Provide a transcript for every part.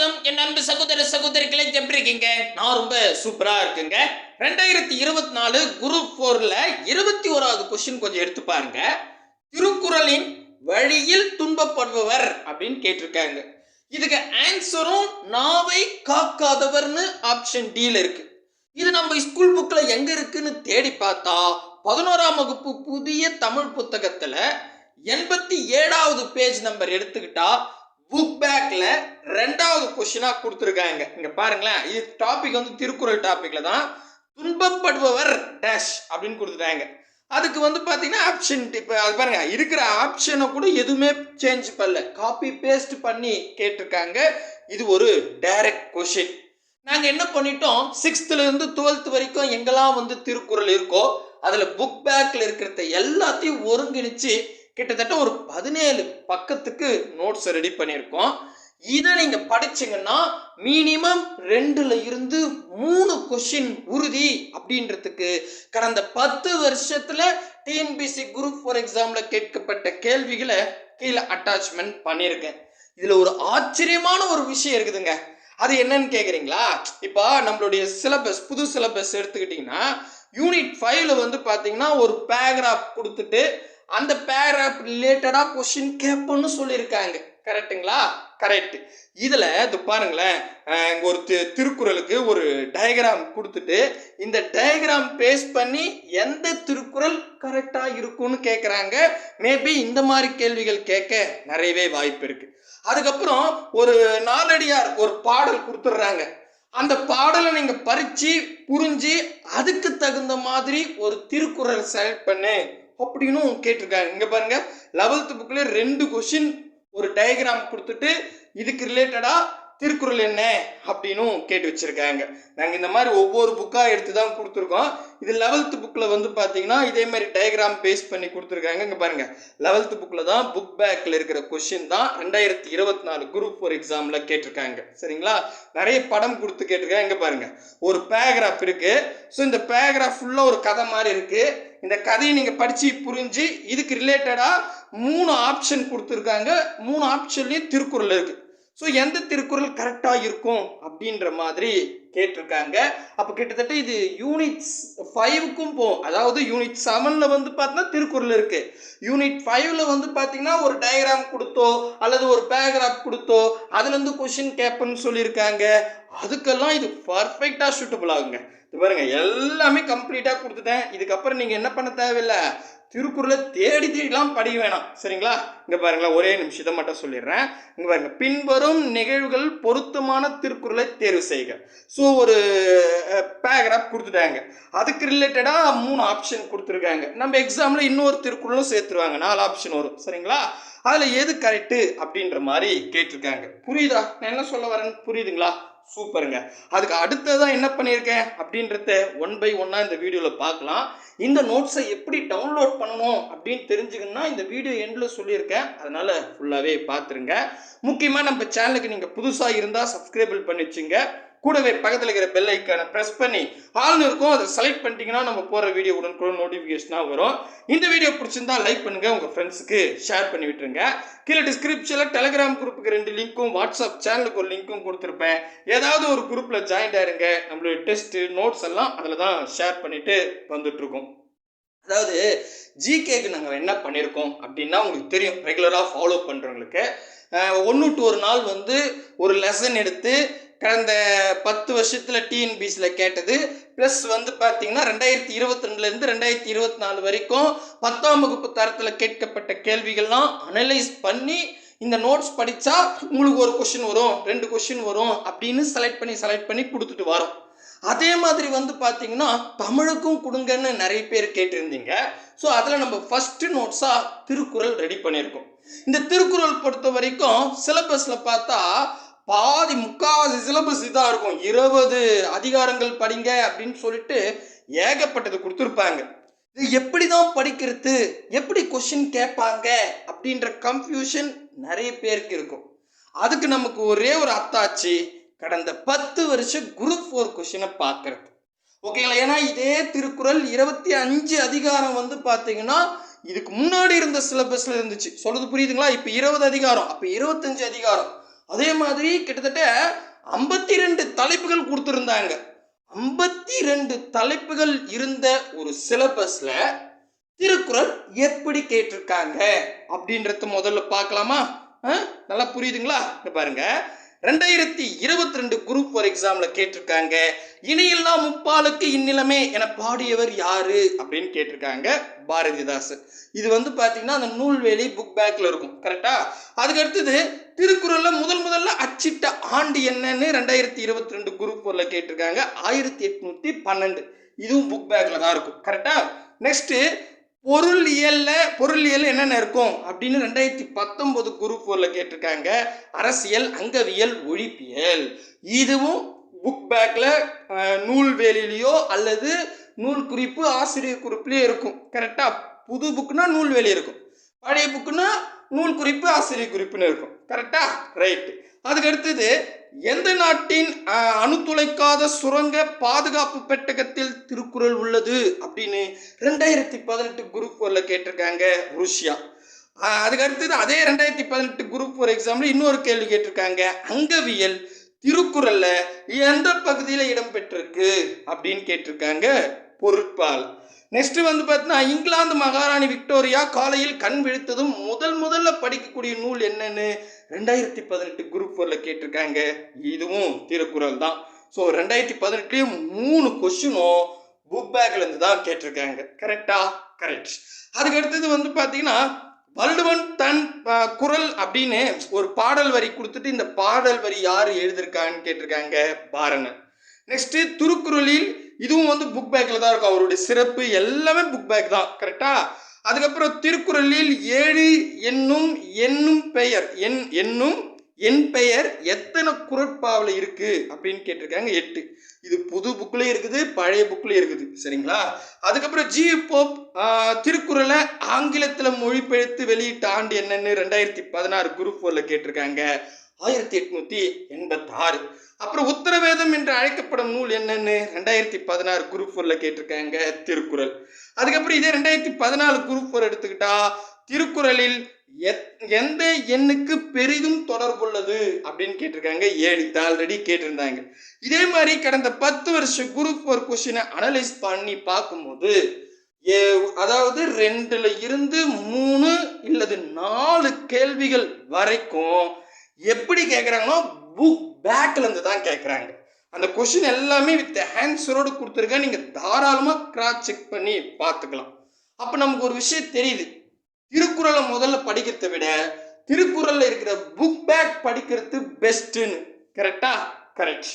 வணக்கம். என் அன்பு சகோதர சகோதரிகளை எப்படி இருக்கீங்க? நான் ரொம்ப சூப்பரா இருக்குங்க. ரெண்டாயிரத்தி இருபத்தி நாலு குரூப் போர்ல இருபத்தி ஓராவது கொஸ்டின் கொஞ்சம் எடுத்து பாருங்க. திருக்குறளின் வழியில் துன்பப்படுபவர் அப்படின்னு கேட்டிருக்காங்க. இதுக்கு ஆன்சரும் நாவை காக்காதவர்னு ஆப்ஷன் டில இருக்கு. இது நம்ம ஸ்கூல் புக்ல எங்க இருக்குன்னு தேடி பார்த்தா பதினோராம் வகுப்பு புதிய தமிழ் புத்தகத்துல எண்பத்தி ஏழாவது பேஜ் நம்பர் எடுத்துக்கிட்டா புக் பேக்கில் ரெண்டாவது கொஷினாக கொடுத்துருக்காங்க. இங்கே பாருங்களேன் இது டாபிக் வந்து திருக்குறள் டாப்பிக்கில் தான். துன்பப்படுபவர் டேஷ் அப்படின்னு கொடுத்துட்டாங்க. அதுக்கு வந்து பார்த்தீங்கன்னா ஆப்ஷன் இப்போ அது பாருங்கள் இருக்கிற ஆப்ஷனை கூட எதுவுமே சேஞ்ச் பண்ணல. காப்பி பேஸ்ட் பண்ணி கேட்டிருக்காங்க. இது ஒரு டைரக்ட் கொஷின் நாங்கள் என்ன பண்ணிட்டோம்? சிக்ஸ்த்துலேருந்து டுவெல்த் வரைக்கும் எங்கெல்லாம் வந்து திருக்குறள் இருக்கோ அதில் புக் பேக்கில் இருக்கிறத எல்லாத்தையும் ஒருங்கிணைச்சு கிட்டத்தட்ட ஒரு பதினேழு பக்கத்துக்கு நோட்ஸ் ரெடி பண்ணியிருக்கோம். இதை நீங்கள் படிச்சீங்கன்னா மினிமம் ரெண்டுல இருந்து மூணு கொஷின் உறுதி அப்படின்றதுக்கு கடந்த பத்து வருஷத்துல டிஎன்பிசி குரூப் ஃபார் எக்ஸாம்ல கேட்கப்பட்ட கேள்விகளை கீழே அட்டாச்மெண்ட் பண்ணியிருக்கேன். இதுல ஒரு ஆச்சரியமான ஒரு விஷயம் இருக்குதுங்க. அது என்னன்னு கேக்குறீங்களா? இப்போ நம்மளுடைய சிலபஸ் புது சிலபஸ் எடுத்துக்கிட்டிங்கன்னா யூனிட் ஃபைவ்ல வந்து பார்த்தீங்கன்னா ஒரு பேராகிராஃப் கொடுத்துட்டு அந்த பேரா ரிலேட்டடாக கொஷின் கேட்போன்னு சொல்லியிருக்காங்க. கரெக்ட்டுங்களா கரெக்ட் இதில் இது பாருங்களேன் ஒரு திருக்குறளுக்கு ஒரு டயக்ராம் கொடுத்துட்டு இந்த டயக்ராம் பேஸ் பண்ணி எந்த திருக்குறள் கரெக்டாக இருக்கும்னு கேட்குறாங்க மேபி இந்த மாதிரி கேள்விகள் கேட்க நிறையவே வாய்ப்பு இருக்குது அதுக்கப்புறம் ஒரு நாலடியார் ஒரு பாடல் கொடுத்துட்றாங்க. அந்த பாடலை நீங்கள் பறித்து புரிஞ்சு அதுக்கு தகுந்த மாதிரி ஒரு திருக்குறள் செலக்ட் பண்ணு. அப்படின்னு கேட்டிருக்காங்க. இங்கே பாருங்க லெவல்த்து புக்கில் ரெண்டு கொஷின் ஒரு டயக்ராம் கொடுத்துட்டு இதுக்கு ரிலேட்டடாக திருக்குறள் என்ன அப்படின்னும் கேட்டு வச்சுருக்காங்க. நாங்கள் இந்த மாதிரி ஒவ்வொரு புக்காக எடுத்து தான் கொடுத்துருக்கோம். இது லெவல்த்து புக்கில் வந்து பார்த்தீங்கன்னா இதே மாதிரி டயக்ராம் பேஸ் பண்ணி கொடுத்துருக்காங்க. இங்கே பாருங்கள் லெவல்த்து புக்கில் தான் புக் பேக்கில் இருக்கிற கொஷின் தான் ரெண்டாயிரத்தி இருபத்தி நாலு குரூப் ஃபோர் எக்ஸாமில் கேட்டிருக்காங்க. சரிங்களா? நிறைய படம் கொடுத்து கேட்டிருக்காங்க. இங்கே பாருங்கள் ஒரு பேராகிராஃப் இருக்குது ஸோ இந்த பேராகிராஃப் ஃபுல்லாக ஒரு கதை மாதிரி இருக்குது இந்த கதையை நீங்கள் படித்து புரிஞ்சு இதுக்கு ரிலேட்டடாக மூணு ஆப்ஷன் கொடுத்துருக்காங்க. மூணு ஆப்ஷன்லேயும் திருக்குறள் இருக்குது ஸோ எந்த திருக்குறள் கரெக்டாக இருக்கும் அப்படின்ற மாதிரி கேட்டிருக்காங்க. அப்போ கிட்டத்தட்ட இது யூனிட்ஸ் ஃபைவுக்கும் போகும். அதாவது யூனிட் செவனில் வந்து பார்த்தீங்கன்னா திருக்குறள் இருக்குது யூனிட் ஃபைவ்ல வந்து பார்த்தீங்கன்னா ஒரு டயக்ராம் கொடுத்தோ அல்லது ஒரு பேராகிராஃப் கொடுத்தோ அதுலேருந்து கொஷின் கேட்பேன்னு சொல்லியிருக்காங்க. அதுக்கெல்லாம் இது பர்ஃபெக்டாக சூட்டபிள் ஆகுங்க. இது பாருங்க எல்லாமே கம்ப்ளீட்டாக கொடுத்துட்டேன். இதுக்கப்புறம் நீங்கள் என்ன பண்ண தேவையில்லை? திருக்குறளை தேடி தேடிலாம் படிக்க வேணாம். சரிங்களா? இங்கே பாருங்களேன் ஒரே நிமிஷத்தை மட்டும் சொல்லிடுறேன். இங்கே பாருங்க பின்வரும் நிகழ்வுகள் பொருத்தமான திருக்குறளை தேர்வு செய்க. ஸோ ஒரு பேராகிராஃப் கொடுத்துட்டாங்க. அதுக்கு ரிலேட்டடாக மூணு ஆப்ஷன் கொடுத்துருக்காங்க. நம்ம எக்ஸாமில் இன்னொரு திருக்குறளும் சேர்த்துருவாங்க. நாலு ஆப்ஷன் வரும். சரிங்களா? அதில் எது கரெக்டு அப்படின்ற மாதிரி கேட்டிருக்காங்க. புரியுதா? நான் என்ன சொல்ல வரேன்னு புரியுதுங்களா? சூப்பருங்க. அதுக்கு அடுத்ததான் என்ன பண்ணியிருக்கேன்? அப்படின்றத ஒன் பை ஒன்னாக இந்த வீடியோவில் பார்க்கலாம். இந்த நோட்ஸை எப்படி டவுன்லோட் பண்ணணும் அப்படின்னு தெரிஞ்சுக்கணும்னா இந்த வீடியோ எண்டில் சொல்லியிருக்கேன். அதனால் ஃபுல்லாகவே பார்த்துருங்க. முக்கியமாக நம்ம சேனலுக்கு நீங்கள் புதுசாக இருந்தால் சப்ஸ்கிரைபிள் பண்ணி வச்சுங்க. கூடவே பக்கத்தில் இருக்கிற பெல் ஐக்கானை ப்ரெஸ் பண்ணி ஆள்னு இருக்கும் அதை செலக்ட் பண்ணிட்டீங்கன்னா நம்ம போகிற வீடியோ உடனுக்குடன் நோட்டிஃபிகேஷனாக வரும். இந்த வீடியோ பிடிச்சிருந்தா லைக் பண்ணுங்கள் உங்கள் ஃப்ரெண்ட்ஸுக்கு ஷேர் பண்ணி விட்டுருங்க. கீழே டிஸ்கிரிப்ஷனில் டெலிகிராம் குரூப்புக்கு ரெண்டு லிங்க்கும் வாட்ஸ்அப் சேனலுக்கு ஒரு லிங்க்கும் கொடுத்துருப்பேன். ஏதாவது ஒரு குரூப்பில் ஜாயின் ஆயிருங்க நம்மளுடைய டெஸ்ட்டு நோட்ஸ் எல்லாம் அதில் தான் ஷேர் பண்ணிட்டு வந்துட்டுருக்கோம். அதாவது ஜிகேக்கு நாங்கள் என்ன பண்ணியிருக்கோம் அப்படின்னா உங்களுக்கு தெரியும் ரெகுலராக ஃபாலோ பண்ணுறவங்களுக்கு ஒன்று டு ஒரு நாள் வந்து ஒரு லெசன் எடுத்து கடந்த பத்து வருஷத்தில் டிஎன்பிசியில் கேட்டது. ப்ளஸ் வந்து பார்த்தீங்கன்னா ரெண்டாயிரத்தி இருபத்தி ரெண்டுலேருந்து ரெண்டாயிரத்தி இருபத்தி நாலு வரைக்கும் பத்தாம் வகுப்பு தரத்தில் கேட்கப்பட்ட கேள்விகள்லாம் அனலைஸ் பண்ணி இந்த நோட்ஸ் படித்தா உங்களுக்கு ஒரு கொஷின் வரும் ரெண்டு கொஷின் வரும் அப்படின்னு செலக்ட் பண்ணி செலக்ட் பண்ணி கொடுத்துட்டு வரோம். அதே மாதிரி வந்து பார்த்தீங்கன்னா தமிழுக்கும் கொடுங்கன்னு நிறைய பேர் கேட்டிருந்தீங்க. ஸோ அதில் நம்ம ஃபஸ்ட்டு நோட்ஸாக திருக்குறள் ரெடி பண்ணியிருக்கோம். இந்த திருக்குறள் பொறுத்த வரைக்கும் சிலபஸில் பார்த்தா பாதி முக்காவாசி சிலபஸ் இதாக இருக்கும். இருபது அதிகாரங்கள் படிங்க அப்படின்னு சொல்லிட்டு ஏகப்பட்டது கொடுத்துருப்பாங்க. இது எப்படி தான் படிக்கிறது? எப்படி கொஷின் கேட்பாங்க? அப்படின்ற கன்ஃபியூஷன் நிறைய பேருக்கு இருக்கும். அதுக்கு நமக்கு ஒரே ஒரு அத்தாச்சி கடந்த பத்து வருஷம் குரூப் ஃபோர் கொஷினை பார்க்கறது. ஓகேங்களா ஏன்னா இதே திருக்குறள் இருபத்தி அஞ்சு அதிகாரம் வந்து பார்த்தீங்கன்னா இதுக்கு முன்னாடி இருந்த சிலபஸில் இருந்துச்சு. சொல்கிறது புரியுதுங்களா? இப்போ இருபது அதிகாரம். அப்போ இருபத்தஞ்சு அதிகாரம். அதே மாதிரி கிட்டத்தட்ட ஐம்பத்தி ரெண்டு தலைப்புகள் கொடுத்துருந்தாங்க. ஐம்பத்தி ரெண்டு தலைப்புகள் இருந்த ஒரு சிலபஸ்ல திருக்குறள் எப்படி கேட்டிருக்காங்க அப்படின்றத முதல்ல பார்க்கலாமா? நல்லா புரியுதுங்களா? இங்க பாருங்க. ரெண்டாயிரத்தி இருபத்தி ரெண்டு குரூப் ஃபார் எக்ஸாம்ல கேட்டிருக்காங்க. இணையில்லா முப்பாலுக்கு இந்நிலமே என பாடியவர் யாரு? அப்படின்னு கேட்டிருக்காங்க பாரதிதாசன் இது வந்து பாத்தீங்கன்னா அந்த நூல்வேலி புக் பேக்ல இருக்கும். கரெக்டா அதுக்கு அடுத்தது திருக்குறள்ல முதல் முதல்ல அச்சிட்ட ஆண்டு என்னன்னு ரெண்டாயிரத்தி இருபத்தி ரெண்டு குரூப் ஃபோர்ல கேட்டிருக்காங்க. ஆயிரத்தி எட்நூத்தி பன்னெண்டு. இதுவும் புக் பேக்ல தான் இருக்கும். கரெக்டா நெக்ஸ்ட் பொருளியல்ல பொருளியல் என்னென்ன இருக்கும்? அப்படின்னு ரெண்டாயிரத்தி பத்தொன்பது குரூப் ஃபோரில் கேட்டிருக்காங்க. அரசியல் அங்கவியல் ஒழிப்பியல். இதுவும் புக் பேக்கில் நூல்வேலிலேயோ அல்லது நூல் குறிப்பு ஆசிரியர் குறிப்புலேயோ இருக்கும். கரெக்டாக புது புக்குனா நூல்வேலி இருக்கும். பழைய புக்குனா நூல் குறிப்பு ஆசிரியர் குறிப்புன்னு இருக்கும். கரெக்டாக ரைட்டு அதுக்கு அடுத்தது எந்த நாட்டின் அணுத்துளைக்காத சுரங்க பாதுகாப்பு பெட்டகத்தில் திருக்குறள் உள்ளது அப்படின்னு ரெண்டாயிரத்தி பதினெட்டு குரூப் ஃபோர்ல கேட்டிருக்காங்க ருஷ்யா. அதுக்கு அடுத்தது அதே ரெண்டாயிரத்தி பதினெட்டு குரூப் ஃபோர் எக்ஸாமில் இன்னொரு கேள்வி கேட்டிருக்காங்க. அங்கவியல் திருக்குறளில் எந்த பகுதியில இடம்பெற்றிருக்கு அப்படின்னு கேட்டிருக்காங்க பொருட்பால். நெக்ஸ்ட் வந்து பார்த்தீங்கன்னா இங்கிலாந்து மகாராணி விக்டோரியா காலையில் கண் விழித்ததும் முதல் முதல்ல படிக்கக்கூடிய நூல் என்னன்னு ரெண்டாயிரத்தி பதினெட்டு குரூப் ஃபோரில் கேட்டிருக்காங்க. இதுவும் திருக்குறள் தான். ஸோ ரெண்டாயிரத்தி பதினெட்டுலேயும் மூணு கொஸ்டினும் புக் பேக்லேருந்து தான் கேட்டிருக்காங்க. கரெக்டா கரெக்ட் அதுக்கு அடுத்தது வந்து பார்த்தீங்கன்னா வள்ளுவன் தன் குரல் அப்படின்னு ஒரு பாடல் வரி கொடுத்துட்டு இந்த பாடல் வரி யார் எழுதியிருக்கான்னு கேட்டிருக்காங்க பாரணன் நெக்ஸ்ட்டு திருக்குறளில் இதுவும் வந்து புக் பேக்கில் தான் இருக்கும். அவருடைய சிறப்பு எல்லாமே புக் பேக் தான். கரெக்டாக அதுக்கப்புறம் திருக்குறளில் ஏழு என்னும் என்னும் பெயர். என் என்னும் என் பெயர் எத்தனை குரட்பாவில் இருக்கு? அப்படின்னு கேட்டிருக்காங்க எட்டு. இது புது புக்லேயும் இருக்குது பழைய புக்லேயும் இருக்குது. சரிங்களா? அதுக்கப்புறம் ஜி. போப் திருக்குறளை ஆங்கிலத்தில் மொழிபெயர்த்து வெளியிட்ட ஆண்டு என்னன்னு ரெண்டாயிரத்தி பதினாறு குரூப் ஃபோரில் கேட்டிருக்காங்க. ஆயிரத்தி எட்நூத்தி எண்பத்தாறு. அப்புறம் உத்தரவேதம் என்று அழைக்கப்படும் நூல் என்னன்னு ரெண்டாயிரத்தி பதினாறு குரூப் ஃபோர்ல கேட்டிருக்காங்க திருக்குறள். அதுக்கப்புறம் இதே ரெண்டாயிரத்தி பதினாலு குரூப் ஃபோர் எடுத்துக்கிட்டா திருக்குறளில் எத்- எந்த எண்ணுக்கு பெரிதும் தொடர்புள்ளது அப்படின்னு கேட்டிருக்காங்க ஏழு. இது ஆல்ரெடி கேட்டிருந்தாங்க. இதே மாதிரி கடந்த பத்து வருஷம் குரூப் ஃபோர் கொஸ்டினை அனலைஸ் பண்ணி பார்க்கும்போது ஏ- அதாவது ரெண்டுல இருந்து மூணு இல்லது நாலு கேள்விகள் வரைக்கும் எப்படி கேட்குறாங்கன்னா புக் பேக்லேருந்து தான் கேட்குறாங்க அந்த கொஷின் எல்லாமே வித் ஆன்சரோடு கொடுத்துருக்கேன் நீங்கள் தாராளமாக கிராஸ் செக் பண்ணி பார்த்துக்கலாம். அப்போ நமக்கு ஒரு விஷயம் தெரியுது. திருக்குறளை முதல்ல படிக்கிறதை விட திருக்குறளில் இருக்கிற புக் பேக் படிக்கிறது பெஸ்ட்டுன்னு கரெக்டா கரெக்ட்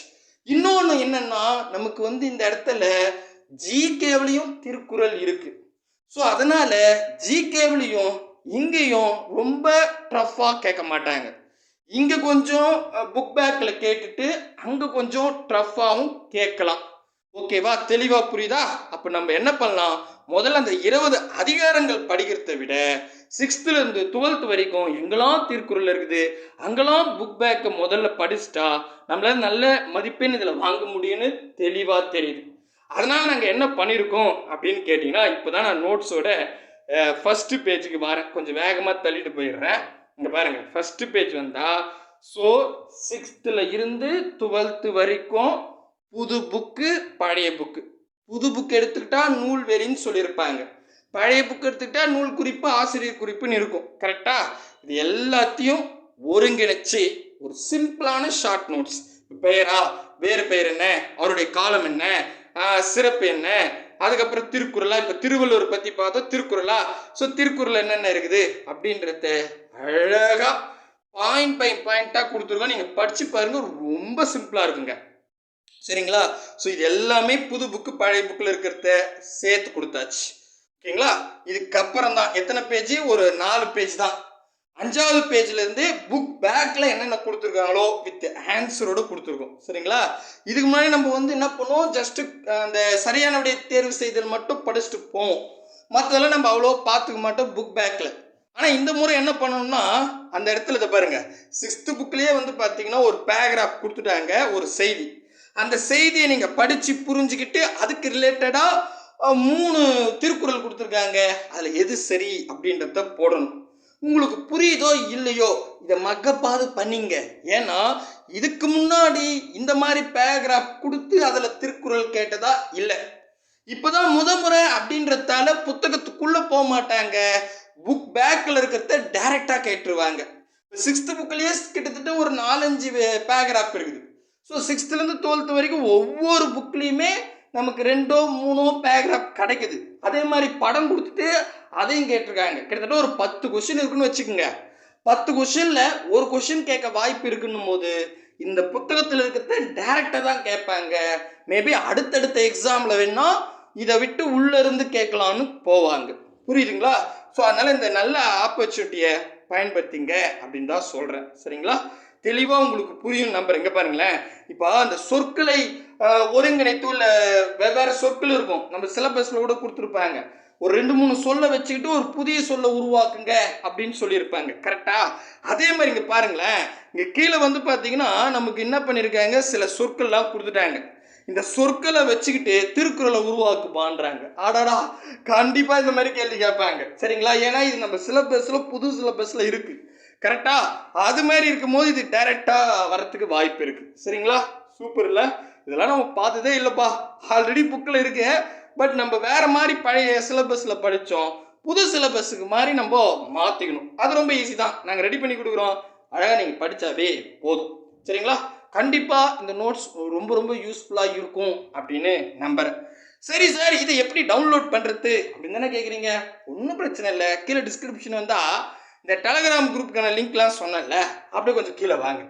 இன்னொன்று என்னன்னா நமக்கு வந்து இந்த இடத்துல ஜிகேவிலையும் திருக்குறள் இருக்கு. ஸோ அதனால ஜிகேவிலையும் இங்கேயும் ரொம்ப டஃப்பாக கேட்க மாட்டாங்க. இங்கே கொஞ்சம் புக் பேக்கில் கேட்டுட்டு அங்கே கொஞ்சம் டஃப்பாகவும் கேட்கலாம். ஓகேவா தெளிவாக புரியுதா? அப்போ நம்ம என்ன பண்ணலாம்? முதல்ல அந்த இருபது அதிகாரங்கள் படிக்கிறதை விட சிக்ஸ்த்துலேருந்து டுவெல்த் வரைக்கும் எங்கெல்லாம் திருக்குறள் இருக்குது அங்கெல்லாம் புக் பேக்கை முதல்ல படிச்சுட்டா நம்மளால நல்ல மதிப்பெண் இதில் வாங்க முடியும்னு தெளிவாக தெரியுது. அதனால் நாங்கள் என்ன பண்ணியிருக்கோம் அப்படின்னு கேட்டிங்கன்னா இப்போ தான் நான் நோட்ஸோட ஃபஸ்ட்டு பேஜுக்கு வரேன். கொஞ்சம் வேகமாக தள்ளிட்டு போயிடுறேன். இங்கே பாருங்க ஃபஸ்ட்டு பேஜ் வந்தா ஸோ சிக்ஸ்த்தில் இருந்து டுவெல்த்து வரைக்கும் புது புக்கு பழைய புக்கு புது புக் எடுத்துக்கிட்டா நூல்வெளின்னு சொல்லியிருப்பாங்க. பழைய புக் எடுத்துக்கிட்டா நூல் குறிப்பு ஆசிரியர் குறிப்புன்னு இருக்கும். கரெக்டா இது எல்லாத்தையும் ஒருங்கிணைச்சு ஒரு சிம்பிளான ஷார்ட் நோட்ஸ் பெயரா வேறு பெயர் என்ன? அவருடைய காலம் என்ன? சிறப்பு என்ன? அதுக்கப்புறம் திருக்குறளா? இப்போ திருவள்ளுவர் பற்றி பார்த்தோம் திருக்குறளா? ஸோ திருக்குறள் என்னென்ன இருக்குது? அப்படின்றத அழகாக பாயிண்ட் பை பாயிண்ட்டாக கொடுத்துருக்கோம். நீங்கள் படித்து பாருங்க ரொம்ப சிம்பிளாக இருக்குங்க. சரிங்களா? ஸோ இது எல்லாமே புது புக்கு பழைய புக்கில் இருக்கிறத சேர்த்து கொடுத்தாச்சு. ஓகேங்களா? இதுக்கப்புறம் தான் எத்தனை பேஜ் ஒரு நாலு பேஜ் தான். அஞ்சாவது பேஜ்லேருந்து புக் பேக்கில் என்னென்ன கொடுத்துருக்காங்களோ வித் ஆன்சரோடு கொடுத்துருக்கோம். சரிங்களா? இதுக்கு முன்னாடி நம்ம வந்து என்ன பண்ணுவோம்? ஜஸ்ட்டு அந்த சரியான விடைய தேர்வு செய்தல் மட்டும் படிச்சுட்டு போவோம். மற்றதெல்லாம் நம்ம அவ்வளோ பார்த்துக்க மாட்டோம் புக் பேக்கில் ஆனால் இந்த முறை என்ன பண்ணணும்னா அந்த இடத்துல இதை பாருங்கள் சிக்ஸ்த்து புக்லேயே வந்து பார்த்தீங்கன்னா ஒரு பேராகிராஃப் கொடுத்துட்டாங்க ஒரு செய்தி. அந்த செய்தியை நீங்கள் படித்து புரிஞ்சுக்கிட்டு அதுக்கு ரிலேட்டடாக மூணு திருக்குறள் கொடுத்துருக்காங்க. அதில் எது சரி அப்படின்றத போடணும். உங்களுக்கு புரியுதோ இல்லையோ இதை மக்கப்பாது பண்ணிங்க. ஏன்னா இதுக்கு முன்னாடி இந்த மாதிரி பேராகிராஃப் கொடுத்து அதில் திருக்குறள் கேட்டதா? இல்லை. இப்போதான் முத முறை அப்படின்றதால புத்தகத்துக்குள்ளே போக மாட்டாங்க. புக் பேக்கில் இருக்கிறத டைரெக்டாக கேட்டுருவாங்க. சிக்ஸ்த்து புக்லேயே கிட்டத்தட்ட ஒரு நாலஞ்சு பேராகிராஃப் இருக்குது. ஸோ சிக்ஸ்த்துலேருந்து டுவெல்த்து வரைக்கும் ஒவ்வொரு புக்லேயுமே நமக்கு ரெண்டோ மூணோ பேராகிராஃப் கிடைக்குது. அதே மாதிரி படம் கொடுத்துட்டு அதையும் கேட்டிருக்காங்க. கிட்டத்தட்ட ஒரு பத்து கொஷின் இருக்குன்னு வச்சுக்கோங்க. பத்து கொஷினில் ஒரு கொஷின் கேட்க வாய்ப்பு இருக்குன்னும் போது இந்த புத்தகத்தில் இருக்கிறத டேரெக்டாக தான் கேட்பாங்க. மேபி அடுத்தடுத்த எக்ஸாமில் வேணா இதை விட்டு உள்ளே இருந்து கேட்கலான்னு போவாங்க. புரியுதுங்களா? ஸோ அதனால் இந்த நல்ல ஆப்பர்ச்சுனிட்டியை பயன்படுத்திங்க அப்படின்னு தான் சொல்கிறேன் சரிங்களா? தெளிவாக உங்களுக்கு புரியும் நம்பர் எங்கே பாருங்களேன். இப்போ அந்த சொற்களை ஒருங்கிணைத்து உள்ள வெவ்வேறு சொற்கள் இருக்கும். நம்ம சிலபஸில் கூட கொடுத்துருப்பாங்க. ஒரு ரெண்டு மூணு சொல்ல வச்சுக்கிட்டு ஒரு புதிய சொல்ல உருவாக்குங்க அப்படின்னு சொல்லியிருப்பாங்க. கரெக்டா அதே மாதிரி இங்கே பாருங்களேன். இங்கே கீழே வந்து பார்த்தீங்கன்னா நமக்கு என்ன பண்ணியிருக்காங்க சில சொற்கள்லாம் கொடுத்துட்டாங்க. இந்த சொற்களை வச்சுக்கிட்டு திருக்குறளை உருவாக்குப்பான்றாங்க ஆடாடா கண்டிப்பாக இந்த மாதிரி கேள்வி கேட்பாங்க. சரிங்களா? ஏன்னா இது நம்ம சிலபஸில் புது சிலபஸில் இருக்குது கரெக்டா அது மாதிரி இருக்கும்போது இது டைரெக்டாக வரத்துக்கு வாய்ப்பு இருக்குது சரிங்களா? சூப்பர் இல்லை? இதெல்லாம் நம்ம பார்த்ததே இல்லைப்பா. ஆல்ரெடி புக்கில் இருக்கு. பட் நம்ம வேற மாதிரி பழைய சிலபஸில் படித்தோம் புது சிலபஸுக்கு மாதிரி நம்ம மாற்றிக்கணும் அது ரொம்ப ஈஸி தான். நாங்கள் ரெடி பண்ணி கொடுக்குறோம். அழகாக நீங்கள் படித்தாவே போதும். சரிங்களா? கண்டிப்பாக இந்த நோட்ஸ் ரொம்ப ரொம்ப யூஸ்ஃபுல்லாக இருக்கும் அப்படின்னு நம்புறேன். சரி சார் இதை எப்படி டவுன்லோட் பண்ணுறது அப்படின்னு தானே கேட்குறீங்க ஒன்றும் பிரச்சனை இல்லை. கீழே டிஸ்கிரிப்ஷன் வந்தால் இந்த டெலகிராம் குரூப்புக்கான லிங்க்லாம் சொன்னேன்ல அப்படியே கொஞ்சம் கீழே வாங்க.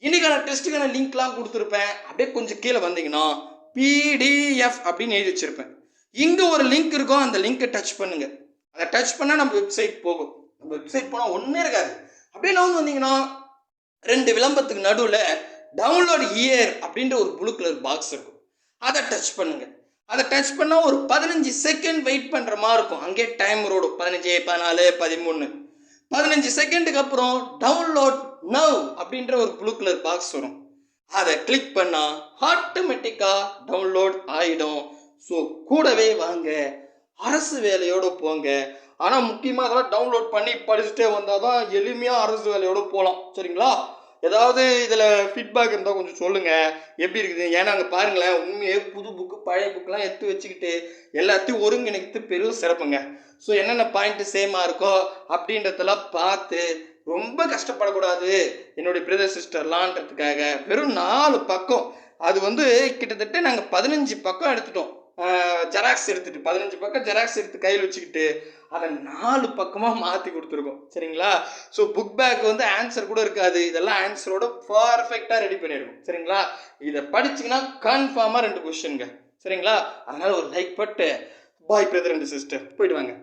இன்னைக்கான டெஸ்ட்டுக்கான லிங்க்லாம் கொடுத்துருப்பேன். அப்படியே கொஞ்சம் கீழே வந்தீங்கன்னா பிடிஎஃப் அப்படின்னு எழுதி வச்சிருப்பேன். இங்கே ஒரு லிங்க் இருக்கும் அந்த லிங்கை டச் பண்ணுங்க. அதை டச் பண்ணால் நம்ம வெப்சைட் போகும். நம்ம வெப்சைட் போனால் ஒன்றே இருக்காது. அப்படியே நான் வந்தீங்கன்னா ரெண்டு விளம்பரத்துக்கு நடுவில் டவுன்லோட் இயர் அப்படின்ற ஒரு ப்ளூ கலர் பாக்ஸ் இருக்கும். அதை டச் பண்ணுங்க. அதை டச் பண்ணால் ஒரு பதினஞ்சு செகண்ட் வெயிட் பண்ணுற மாதிரி இருக்கும். அங்கேயே டைம் ரோடும் பதினஞ்சு பதினாலு பதிமூணு. பதினஞ்சு செகண்டுக்கு அப்புறம் டவுன்லோட் நவ் அப்படின்ற ஒரு ப்ளூ கலர் பாக்ஸ் வரும். அதை கிளிக் பண்ணால் ஆட்டோமேட்டிக்காக டவுன்லோட் ஆகிடும் ஸோ கூடவே வாங்க. அரசு வேலையோடு போங்க. ஆனால் முக்கியமாக அதெல்லாம் டவுன்லோட் பண்ணி படிச்சுட்டே வந்தால் தான் எளிமையாக அரசு வேலையோடு போகலாம் சரிங்களா? ஏதாவது இதில் ஃபீட்பேக் இருந்தால் கொஞ்சம் சொல்லுங்கள் எப்படி இருக்குது? ஏன்னா அங்கே பாருங்களேன் உண்மையே புது புக்கு பழைய புக்கெலாம் எடுத்து வச்சுக்கிட்டு எல்லாத்தையும் ஒருங்கிணைத்து பெரும் சிறப்புங்க. ஸோ என்னென்ன பாயிண்ட்டு சேமாக இருக்கோ அப்படின்றதெல்லாம் பார்த்து ரொம்ப கஷ்டப்படக்கூடாது என்னுடைய பிரதர் சிஸ்டர்லான்றதுக்காக வெறும் நாலு பக்கம். அது வந்து கிட்டத்தட்ட நாங்கள் பதினஞ்சு பக்கம் எடுத்துட்டோம். ஜெராக்ஸ் எடுத்துட்டு பதினஞ்சு பக்கம் ஜெராக்ஸ் எடுத்து கையில் வச்சுக்கிட்டு அதை நாலு பக்கமாக மாற்றி கொடுத்துருக்கோம். சரிங்களா? ஸோ புக் பேக் வந்து ஆன்சர் கூட இருக்காது. இதெல்லாம் ஆன்சரோட பர்ஃபெக்டாக ரெடி பண்ணியிருக்கோம் சரிங்களா? இதை படிச்சீங்கன்னா கன்ஃபார்மாக ரெண்டு கொஷினுங்க சரிங்களா? அதனால் ஒரு லைக் பட்டு பாய் பிரதர் ரெண்டு சிஸ்டர் போயிடுவாங்க